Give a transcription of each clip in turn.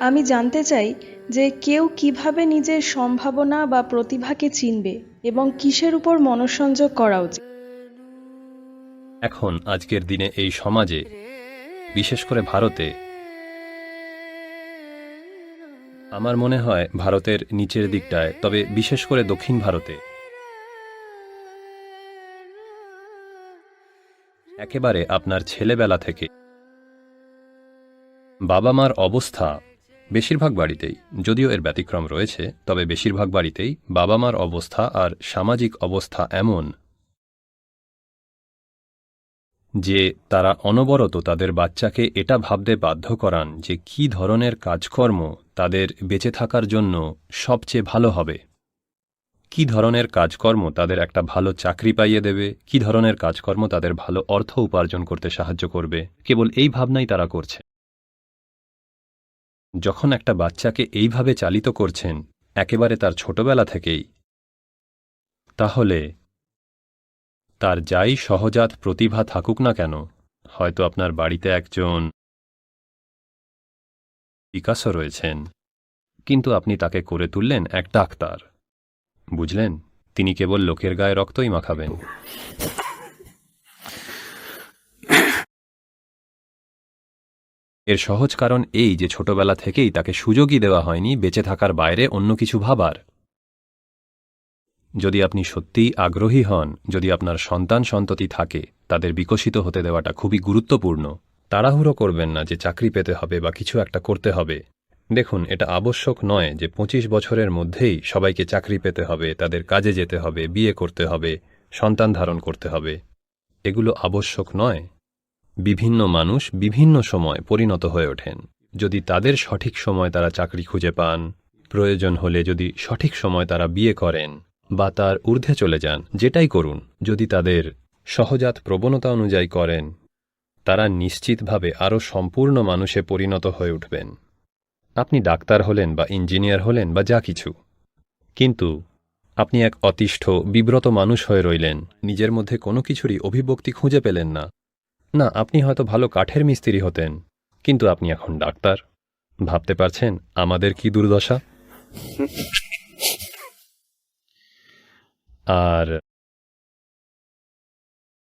আমি জানতে চাই যে কেউ কীভাবে নিজের সম্ভাবনা বা প্রতিভাকে চিনবে এবং কিসের উপর মনঃসংযোগ করা উচিত? এখন আজকের দিনে এই সমাজে বিশেষ করে ভারতে আমার মনে হয় ভারতের নিচের দিকটায় তবে বিশেষ করে দক্ষিণ ভারতে একেবারে আপনার ছেলেবেলা থেকে। বাবা মার অবস্থা বেশিরভাগ বাড়িতেই, যদিও এর ব্যতিক্রম রয়েছে, তবে বেশিরভাগ বাড়িতেই বাবা মার অবস্থা আর সামাজিক অবস্থা এমন যে তারা অনবরত তাদের বাচ্চাকে এটা ভাবতে বাধ্য করান যে কি ধরনের কাজকর্ম তাদের বেঁচে থাকার জন্য সবচেয়ে ভালো হবে। কি ধরনের কাজকর্ম তাদের একটা ভালো চাকরি পাইয়ে দেবে? কি ধরনের কাজকর্ম তাদের ভালো অর্থ উপার্জন করতে সাহায্য করবে? কেবল এই ভাবনাই তারা করছে। যখন একটা বাচ্চাকে এইভাবে চালিত করছেন, একেবারে তার ছোটবেলা থেকেই, তাহলে তার যাই সহজাত প্রতিভা থাকুক না কেন, হয়তো আপনার বাড়িতে একজন বিকাশও রয়েছেন। কিন্তু আপনি তাকে করে তুললেন এক ডাক্তার। বুঝলেন? তিনি কেবল লোকের গায়ে রক্তই মাখাবেন। এর সহজ কারণ এই যে ছোটবেলা থেকেই তাকে সুযোগই দেওয়া হয়নি বেঁচে থাকার বাইরে অন্য কিছু ভাবার। যদি আপনি সত্যিই আগ্রহী হন, যদি আপনার সন্তান সন্ততি থাকে, তাদের বিকশিত হতে দেওয়াটা খুবই গুরুত্বপূর্ণ। তাড়াহুড়ো করবেন না যে চাকরি পেতে হবে বা কিছু একটা করতে হবে। দেখুন, এটা আবশ্যক নয় যে পঁচিশ বছরের মধ্যেই সবাইকে চাকরি পেতে হবে, তাদের কাজে যেতে হবে, বিয়ে করতে হবে, সন্তান ধারণ করতে হবে। এগুলো আবশ্যক নয়। বিভিন্ন মানুষ বিভিন্ন সময় পরিণত হয়ে ওঠেন। যদি তাদের সঠিক সময় তারা চাকরি খুঁজে পান, প্রয়োজন হলে যদি সঠিক সময় তারা বিয়ে করেন বা তার ঊর্ধ্বে চলে যান, যেটাই করুন, যদি তাদের সহজাত প্রবণতা অনুযায়ী করেন, তারা নিশ্চিতভাবে আরও সম্পূর্ণ মানুষে পরিণত হয়ে উঠবেন। আপনি ডাক্তার হলেন বা ইঞ্জিনিয়ার হলেন বা যা কিছু। কিন্তু আপনি এক অতিষ্ঠ, বিব্রত মানুষ হয়ে রইলেন। নিজের মধ্যে কোনো কিছুরই অভিব্যক্তি খুঁজে পেলেন না। না, আপনি হয়তো ভালো কাঠের মিস্ত্রি হতেন, কিন্তু আপনি এখন ডাক্তার। ভাবতে পারছেন আমাদের কি দুর্দশা? আর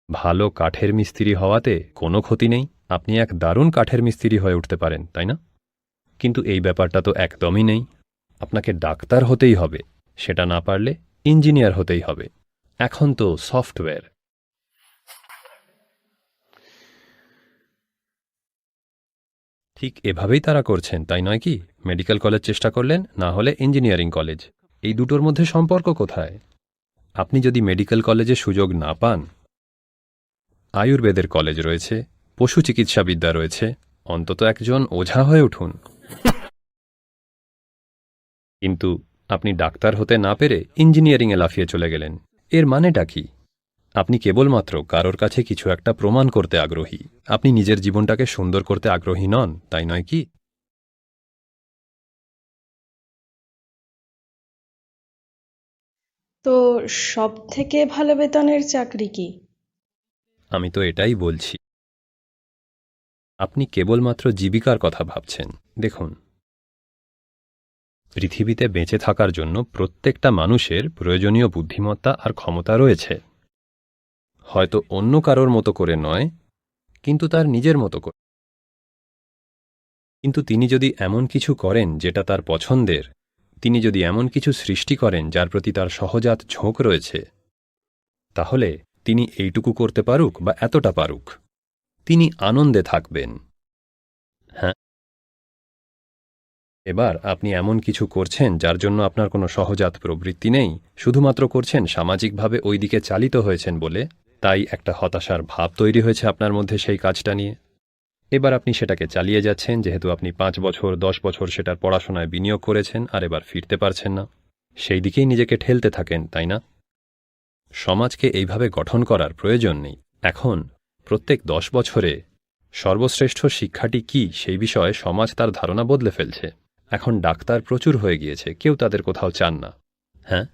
ভালো কাঠের মিস্ত্রি হওয়াতে কোনো ক্ষতি নেই। আপনি এক দারুণ কাঠের মিস্ত্রি হয়ে উঠতে পারেন, তাই না? কিন্তু এই ব্যাপারটা তো একদমই নেই। আপনাকে ডাক্তার হতেই হবে, সেটা না পারলে ইঞ্জিনিয়ার হতেই হবে। এখন তো সফটওয়্যার। ঠিক এভাবেই তারা করছেন, তাই নয় কি? মেডিকেল কলেজ চেষ্টা করলেন, না হলে ইঞ্জিনিয়ারিং কলেজ। এই দুটোর মধ্যে সম্পর্ক কোথায়? আপনি যদি মেডিকেল কলেজে সুযোগ না পান, আয়ুর্বেদের কলেজ রয়েছে, পশু চিকিৎসাবিদ্যা রয়েছে অন্তত একজন ওঝা হয়ে উঠুন। কিন্তু আপনি ডাক্তার হতে না পেরে ইঞ্জিনিয়ারিংয়ে লাফিয়ে চলে গেলেন। এর মানেটা কি? আপনি কেবলমাত্র কারোর কাছে কিছু একটা প্রমাণ করতে আগ্রহী। আপনি নিজের জীবনটাকে সুন্দর করতে আগ্রহী নন তাই নয় কি? তো সব থেকে ভালো বেতনের চাকরি কি? আমি তো এটাই বলছি। আপনি কেবলমাত্র জীবিকার কথা ভাবছেন। দেখুন। পৃথিবীতে বেঁচে থাকার জন্য প্রত্যেকটা মানুষের প্রয়োজনীয় বুদ্ধিমত্তা আর ক্ষমতা রয়েছে। হয়তো অন্য কারোর মতো করে নয়, কিন্তু তার নিজের মতো করে। কিন্তু তিনি যদি এমন কিছু করেন যেটা তার পছন্দের, তিনি যদি এমন কিছু সৃষ্টি করেন যার প্রতি তার সহজাত ঝোঁক রয়েছে, তাহলে তিনি এইটুকু করতে পারুক বা এতটা পারুক। তিনি আনন্দে থাকবেন। হ্যাঁ। এবার আপনি এমন কিছু করছেন যার জন্য আপনার কোনো সহজাত প্রবৃত্তি নেই, শুধুমাত্র করছেন সামাজিকভাবে ওই দিকে চালিত হয়েছেন বলে, তাই একটা হতাশার ভাব তৈরি হয়েছে আপনার মধ্যে সেই কাজটা নিয়ে। এবার আপনি সেটাকে চালিয়ে যাচ্ছেন, যেহেতু আপনি পাঁচ বছর, দশ বছর সেটার পড়াশোনায় বিনিয়োগ করেছেন, আর এবার ফিরতে পারছেন না। সেই দিকেই নিজেকে ঠেলতে থাকেন, তাই না? সমাজকে এইভাবে গঠন করার প্রয়োজন নেই। এখন প্রত্যেক দশ বছরে সর্বশ্রেষ্ঠ শিক্ষাটি কি সেই বিষয়ে সমাজ তার ধারণা বদলে ফেলছে। এখন ডাক্তার প্রচুর হয়ে গিয়েছে, কেউ তাদের কোথাও চান না। হ্যাঁ?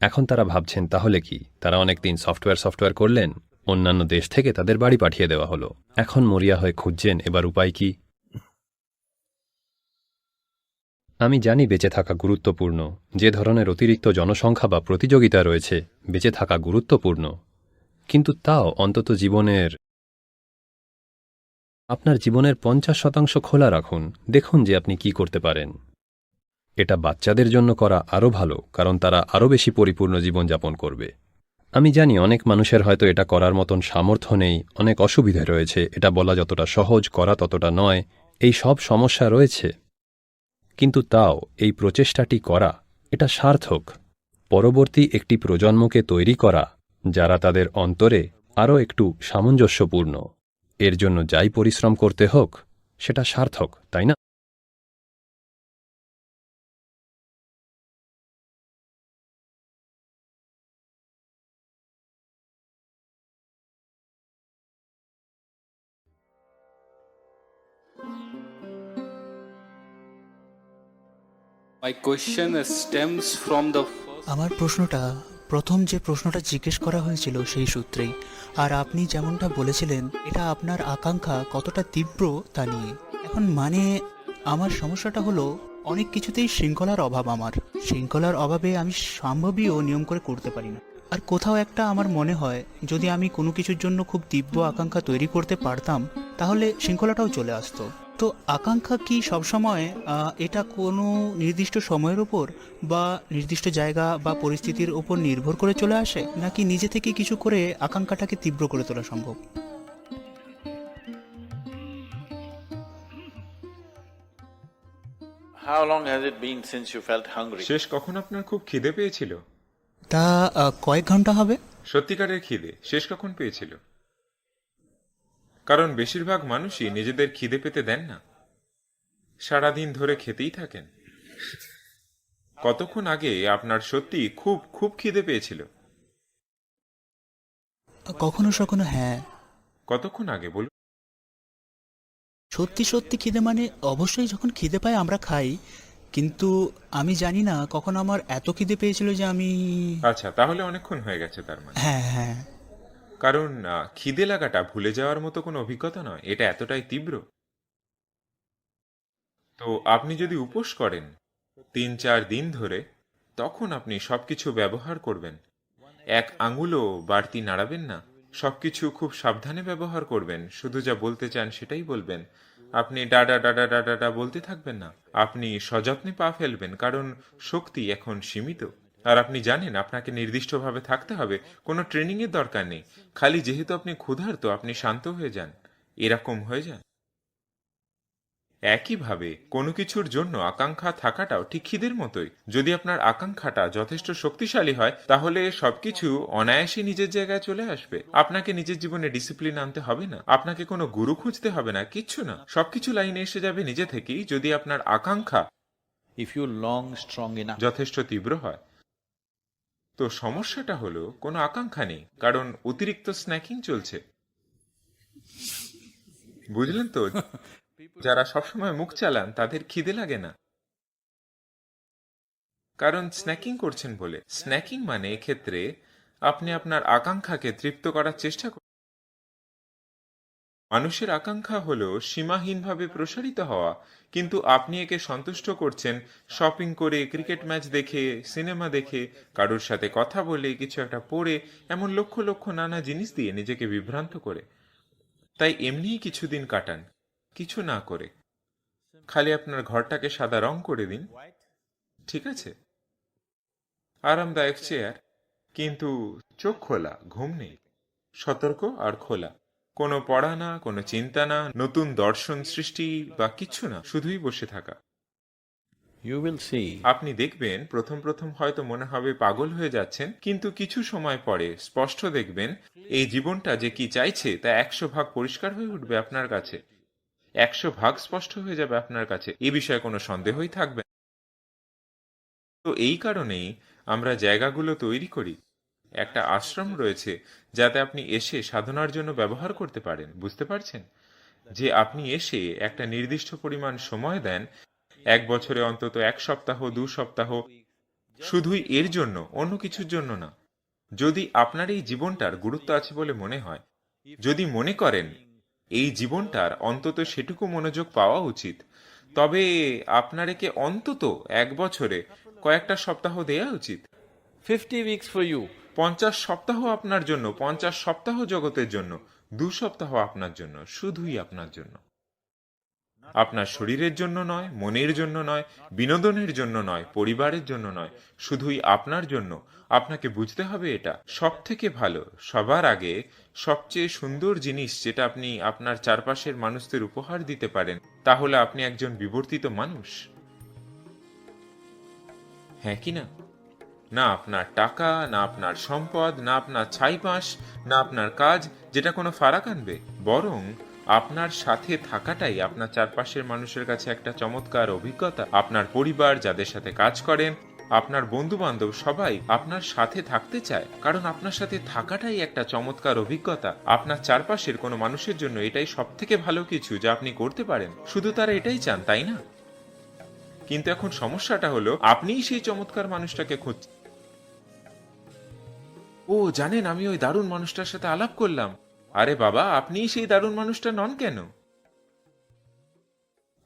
এখন তারা ভাবছেন, তাহলে কি? তারা অনেকদিন সফটওয়্যার সফটওয়্যার করলেন, অন্যান্য দেশ থেকে তাদের বাড়ি পাঠিয়ে দেওয়া হলো। এখন মরিয়া হয়ে খুঁজছেন, এবার উপায় কি? আমি জানি বেঁচে থাকা গুরুত্বপূর্ণ। যে ধরনের অতিরিক্ত জনসংখ্যা বা প্রতিযোগিতা রয়েছে, বেঁচে থাকা গুরুত্বপূর্ণ। কিন্তু তাও অন্তত জীবনের, আপনার জীবনের পঞ্চাশ শতাংশ খোলা রাখুন। দেখুন যে আপনি কি করতে পারেন। এটা বাচ্চাদের জন্য করা আরও ভালো, কারণ তারা আরও বেশি পরিপূর্ণ জীবনযাপন করবে। আমি জানি অনেক মানুষের হয়তো এটা করার মতন সামর্থ্য নেই, অনেক অসুবিধে রয়েছে, এটা বলা যতটা সহজ, করা ততটা নয়, এই সব সমস্যা রয়েছে। কিন্তু তাও এই প্রচেষ্টাটি করা, এটা সার্থক। পরবর্তী একটি প্রজন্মকে তৈরি করা যারা তাদের অন্তরে আরও একটু সামঞ্জস্যপূর্ণ। এর জন্য যাই পরিশ্রম করতে হোক সেটা সার্থক তাই না? আমার প্রশ্নটা প্রথম যে প্রশ্নটা জিজ্ঞেস করা হয়েছিল সেই সূত্রেই। আর আপনি যেমনটা বলেছিলেন, এটা আপনার আকাঙ্ক্ষা কতটা তীব্র তা নিয়ে। এখন মানে আমার সমস্যাটা হলো, অনেক কিছুতেই শৃঙ্খলার অভাব আমার। শৃঙ্খলার অভাবে আমি সম্ভবীয় নিয়ম করে করতে পারি না। আর কোথাও একটা আমার মনে হয়, যদি আমি কোনো কিছুর জন্য খুব তীব্র আকাঙ্ক্ষা তৈরি করতে পারতাম, তাহলে শৃঙ্খলাটাও চলে আসতো। তো আকাঙ্ক্ষা কি সবসময় এটা কোনো নির্দিষ্ট সময়ের উপর বা নির্দিষ্ট জায়গা বা পরিস্থিতির উপর নির্ভর করে চলে আসে? নাকি নিজে থেকে কিছু করে আকাঙ্ক্ষাটাকে তীব্র করে তোলা সম্ভব? How long has it been since you felt hungry? শেষ কখন আপনার খুব খিদে পেয়েছিল? তা আহ, কয়েক ঘণ্টা হবে। সত্যিকারের খিদে। শেষ কখন পেয়েছিল? কারণ বেশিরভাগ মানুষই নিজেদের খিদে পেতে দেন না। সারাদিন ধরে খেতেই থাকেন। কতক্ষণ আগে আপনার সত্যি খুব খুব খিদে পেয়েছিল? কখনো সখনো হ্যাঁ। কতক্ষণ আগে বলুন? সত্যি সত্যি খিদে মানে অবশ্যই যখন খিদে পাই আমরা খাই কিন্তু আমি জানি না কখন আমার এত খিদে পেয়েছিল যে আমি আচ্ছা তাহলে অনেকক্ষণ হয়ে গেছে তার মানে। হ্যাঁ হ্যাঁ। কারণ খিদে লাগাটা ভুলে যাওয়ার মতো কোনো অভিজ্ঞতা নয়। এটা এতটাই তীব্র। তো আপনি যদি উপোস করেন তিন চার দিন ধরে, তখন আপনি সবকিছু ব্যবহার করবেন। এক আঙুলও বাড়তি নাড়াবেন না। সবকিছু খুব সাবধানে ব্যবহার করবেন। শুধু যা বলতে চান সেটাই বলবেন। আপনি ডাডা ডাডা ডাডা বলতে থাকবেন না। আপনি সযত্নে পা ফেলবেন, কারণ শক্তি এখন সীমিত। আর আপনি জানেন আপনাকে নির্দিষ্টভাবে থাকতে হবে কোনো ট্রেনিংয়ের দরকার নেই। খালি যেহেতু আপনি ক্ষুধার্ত আপনি শান্ত হয়ে যান। এরকম হয়ে যান। একইভাবে কোনো কিছুর জন্য আকাঙ্ক্ষা থাকাটাও ঠিক খিদের মতোই। যদি আপনার আকাঙ্ক্ষাটা যথেষ্ট শক্তিশালী হয় তাহলে সবকিছু অনায়াসে নিজের জায়গায় চলে আসবে। আপনাকে নিজের জীবনে ডিসিপ্লিন আনতে হবে না। আপনাকে কোনো গুরু খুঁজতে হবে না কিচ্ছু না। সবকিছু লাইনে এসে যাবে নিজে থেকেই যদি আপনার আকাঙ্ক্ষা you long strong enough, যথেষ্ট তীব্র হয়। তো সমস্যাটা হলো কোনো আকাঙ্ক্ষা নেই কারণ অতিরিক্ত স্ন্যাকিং চলছে। বুঝলেন তো? যারা সবসময় মুখ চালান তাদের খিদে লাগে না। কারণ স্ন্যাকিং করছেন বলে। স্ন্যাকিং মানে এক্ষেত্রে আপনি আপনার আকাঙ্ক্ষাকে তৃপ্ত করার চেষ্টা করেন মানুষের আকাঙ্ক্ষা হলো সীমাহীনভাবে প্রসারিত হওয়া, কিন্তু আপনি একে সন্তুষ্ট করছেন শপিং করে ক্রিকেট ম্যাচ দেখে সিনেমা দেখে, কারোর সাথে কথা বলে, কিছু একটা পড়ে, এমন লক্ষ লক্ষ নানা জিনিস দিয়ে নিজেকে বিভ্রান্ত করে। তাই এমনিই কিছুদিন কাটান, কিছু না করে। খালি আপনার ঘরটাকে সাদা রং করে দিন। ঠিক আছে? আরামদায়ক চেয়ার কিন্তু চোখ খোলা, ঘুম নেই। সতর্ক আর খোলা। কোনো পড়া না কোনো চিন্তা না নতুন দর্শন সৃষ্টি বা কিচ্ছু না শুধুই বসে থাকা। You will see. আপনি দেখবেন প্রথম প্রথম হয়তো মনে হবে পাগল হয়ে যাচ্ছেন কিন্তু কিছু সময় পরে স্পষ্ট দেখবেন এই জীবনটা যে কি চাইছে তা একশো ভাগ পরিষ্কার হয়ে উঠবে আপনার কাছে। একশো ভাগ স্পষ্ট হয়ে যাবে আপনার কাছে এ বিষয়ে কোনো সন্দেহই থাকবে না। তো এই কারণেই আমরা জায়গাগুলো তৈরি করি। একটা আশ্রম রয়েছে যাতে আপনি এসে সাধনার জন্য ব্যবহার করতে পারেন, বুঝতে পারছেন? যে আপনি এসে একটা নির্দিষ্ট পরিমাণ সময় দেন, এক বছরে অন্তত এক সপ্তাহ, দু সপ্তাহ, শুধুই এর জন্য, অন্য কিছুর জন্য না। যদি আপনার এই জীবনটার গুরুত্ব আছে বলে মনে হয়, যদি মনে করেন এই জীবনটার অন্তত সেটুকু মনোযোগ পাওয়া উচিত, তবে আপনার একে অন্তত এক বছরে কয়েকটা সপ্তাহ দেয়া উচিত। 50 weeks ফর you. পঞ্চাশ সপ্তাহ আপনার জন্য, পঞ্চাশ সপ্তাহ জগতের জন্য, দু সপ্তাহ আপনার জন্য, শুধুই আপনার জন্য। আপনার শরীরের জন্য নয়, মনের জন্য নয়, বিনোদনের জন্য নয়, পরিবারের জন্য নয়, শুধুই আপনার জন্য। আপনাকে বুঝতে হবে এটা। সব থেকে ভালো, সবার আগে সবচেয়ে সুন্দর জিনিস যেটা আপনি আপনার চারপাশের মানুষদের উপহার দিতে পারেন, তাহলে আপনি একজন বিবর্তিত মানুষ। হ্যাঁ কি না? না আপনার টাকা, না আপনার সম্পদ, না আপনার ছাইপাশ, না আপনার কাজ, যেটা কোনো ফারাক আনবে। বরং আপনার সাথে থাকাটাই আপনার চারপাশের মানুষের কাছে একটা চমৎকার অভিজ্ঞতা। আপনার পরিবার যাদের সাথে কাজ করেন, আপনার বন্ধু বান্ধব সবাই আপনার সাথে থাকতে চায়। কারণ আপনার সাথে থাকাটাই একটা চমৎকার অভিজ্ঞতা। আপনার চারপাশের কোনো মানুষের জন্য এটাই সব থেকে ভালো কিছু যা আপনি করতে পারেন। শুধু তারা এটাই চান, তাই না? কিন্তু এখন সমস্যাটা হলো, আপনিই সেই চমৎকার মানুষটাকে খুঁজছেন। ও, জানেন, আমি ওই দারুণ মানুষটার সাথে আলাপ করলাম। আরে বাবা আপনিই সেই দারুণ মানুষটা নন কেন?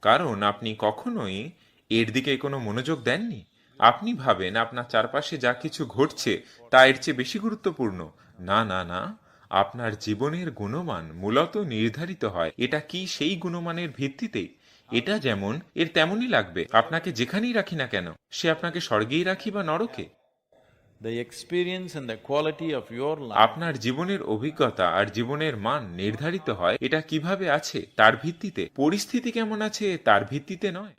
কারণ আপনি কখনোই এর দিকে কোনো মনোযোগ দেননি। আপনি ভাবেন, আপনার চারপাশে যা কিছু ঘটছে, তা এর চেয়ে বেশি গুরুত্বপূর্ণ। না না না, আপনার জীবনের গুণমান মূলত নির্ধারিত হয়। এটা কি সেই গুণমানের ভিত্তিতে এটা যেমন, এর তেমনই লাগবে। আপনাকে যেখানেই রাখি না কেন, সে আপনাকে স্বর্গেই রাখি বা নরকে? আপনার জীবনের অভিজ্ঞতা আর জীবনের মান নির্ধারিত হয়, এটা কীভাবে আছে, তার ভিত্তিতে। পরিস্থিতি কেমন আছে, তার ভিত্তিতে নয়।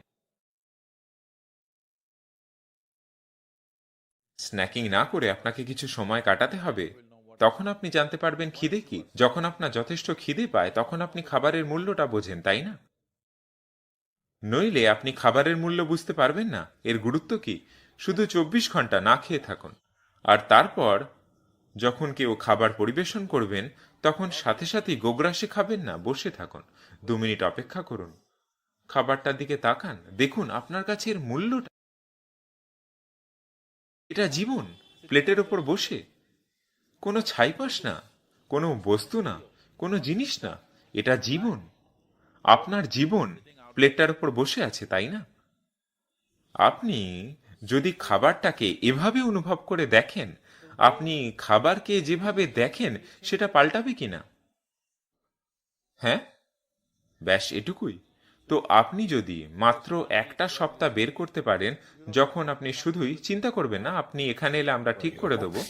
স্ন্যাকিং না করে আপনাকে কিছু সময় কাটাতে হবে। তখন আপনি জানতে পারবেন খিদে কি। যখন আপনার যথেষ্ট খিদে পায়, তখন আপনি খাবারের মূল্যটা বোঝেন, তাই না? নইলে আপনি খাবারের মূল্য বুঝতে পারবেন না। এর গুরুত্ব কি? শুধু চব্বিশ ঘণ্টা না খেয়ে থাকুন। আর তারপর, যখন কেউ খাবার পরিবেশন করবেন, তখন সাথে সাথেই গোগ্রাসে খাবেন না, বসে থাকুন। দু মিনিট অপেক্ষা করুন। খাবারটার দিকে তাকান। দেখুন, আপনার কাছে এর মূল্যটা এটা জীবন, প্লেটের ওপর বসে। কোনো ছাইপাস না, কোনো বস্তু না, কোনো জিনিস না, এটা জীবন। আপনার জীবন প্লেটটার উপর বসে আছে, তাই না? আপনি যদি খাবারটাকে এভাবে অনুভব করে দেখেন, আপনি খাবারকে যেভাবে দেখেন, সেটা পাল্টাবে কিনা হ্যাঁ? ব্যাস, এটুকুই। তো আপনি যদি মাত্র একটা সপ্তাহ বের করতে পারেন, যখন আপনি শুধুই চিন্তা করবেন, না, আপনি এখানে এলে আমরা ঠিক করে দেব।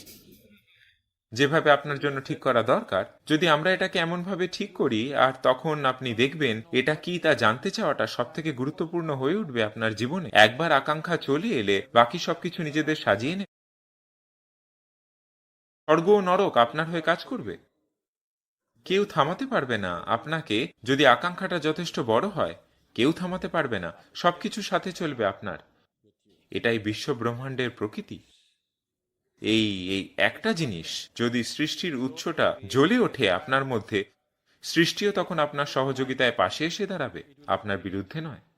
যেভাবে আপনার জন্য ঠিক করা দরকার, যদি আমরা এটাকে এমনভাবে ঠিক করি আর তখন আপনি দেখবেন এটা কি তা জানতে চাওয়াটা সব থেকে গুরুত্বপূর্ণ হয়ে উঠবে আপনার জীবনে। একবার আকাঙ্ক্ষা চলে এলে বাকি সবকিছু নিজেদের সাজিয়ে নে। স্বর্গ নরক আপনার হয়ে কাজ করবে। কেউ থামাতে পারবে না। আপনাকে যদি আকাঙ্ক্ষাটা যথেষ্ট বড় হয়, কেউ থামাতে পারবে না। সবকিছু সাথে চলবে আপনার। এটাই বিশ্ব ব্রহ্মাণ্ডের প্রকৃতি। এই এই একটা জিনিস যদি সৃষ্টির উৎসটা জ্বলে ওঠে আপনার মধ্যে, সৃষ্টিও তখন আপনার সহযোগিতায় পাশে এসে দাঁড়াবে, আপনার বিরুদ্ধে নয়।